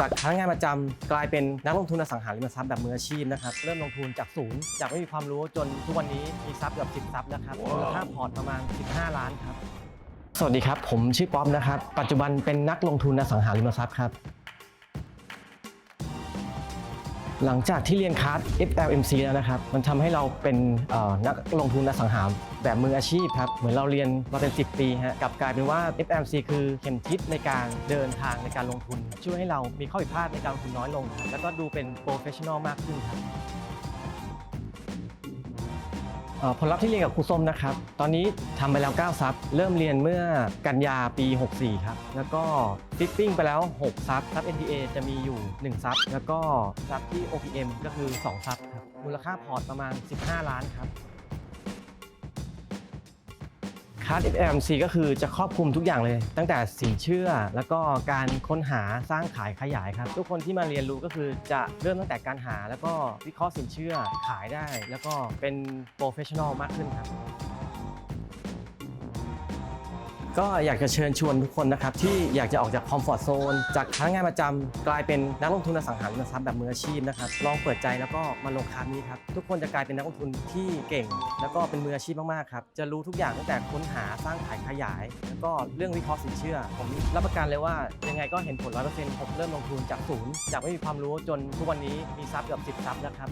จากพนักงานประจำกลายเป็นนักลงทุนอสังหาริมทรัพย์แบบมืออาชีพนะครับเริ่มลงทุนจากศูนย์จากไม่มีความรู้จนทุกวันนี้มีทรัพย์เกือบ10ทรัพย์นะครับมูลค่าพอร์ตประมาณ 15 ล้านครับสวัสดีครับ ผมชื่อป๊อปนะครับ ปัจจุบันเป็นนักลงทุนอสังหาริมทรัพย์ครับ หลังจากที่เรียนคัส FLMC แล้วนะครับ มันทำให้เราเป็นนักลงทุนอสังหาแบบมืออาชีพครับ เหมือนเราเรียนมาเป็น 10 ปีฮะกลับกลายเป็นว่า FLMC คือเข็มทิศในการเดินทางในการลงทุน ช่วยให้เรามีข้อผิดพลาดในการลงทุนน้อยลง แล้วก็ดูเป็นโปรเฟชชั่นอลมากขึ้นครับ ผลลัพธ์ที่เรียนกับครูส้มนะครับ ตอนนี้ทำไปแล้ว 9 ซับ เริ่มเรียนเมื่อกันยาปี 64 ครับ แล้วก็ฟิปปิ้งไปแล้ว 6 ซับ ซับ NTA จะมีอยู่ 1 ซับ แล้วก็ซับที่ OPM ก็คือ 2 ซับครับ มูลค่าพอร์ตประมาณ 15 ล้านครับ คาร์ด FMC ก็คือจะครอบคลุมทุกอย่างเลย ตั้งแต่สินเชื่อ แล้วก็การค้นหาสร้างขายขยายครับ ทุกคนที่มาเรียนรู้ก็คือจะเริ่มตั้งแต่การหา แล้วก็วิเคราะห์สินเชื่อขายได้ แล้วก็เป็นโปรเฟชชั่นอลมากขึ้นครับ ก็อยากจะเชิญชวนทุกคนนะครับที่อยากจะออกจากคอมฟอร์ทโซนจากพนักงานประจำกลายเป็นนักลงทุนอสังหาริมทรัพย์แบบมืออาชีพนะครับลองเปิดใจแล้วก็มาลงคลาสนี้ครับทุกคนจะกลายเป็นนักลงทุนที่เก่ง แล้วก็เป็นมืออาชีพมากๆครับจะรู้ทุกอย่างตั้งแต่ค้นหาสร้างขายขยาย แล้วก็เรื่องวิเคราะห์สินเชื่อ ผมรับประกันเลยว่ายังไงก็เห็นผลร้อยเปอร์เซ็นต์ผมเริ่มลงทุนจากศูนย์จากไม่มีความรู้จนทุกวันนี้มีทรัพย์เกือบสิบทรัพย์แล้วครับ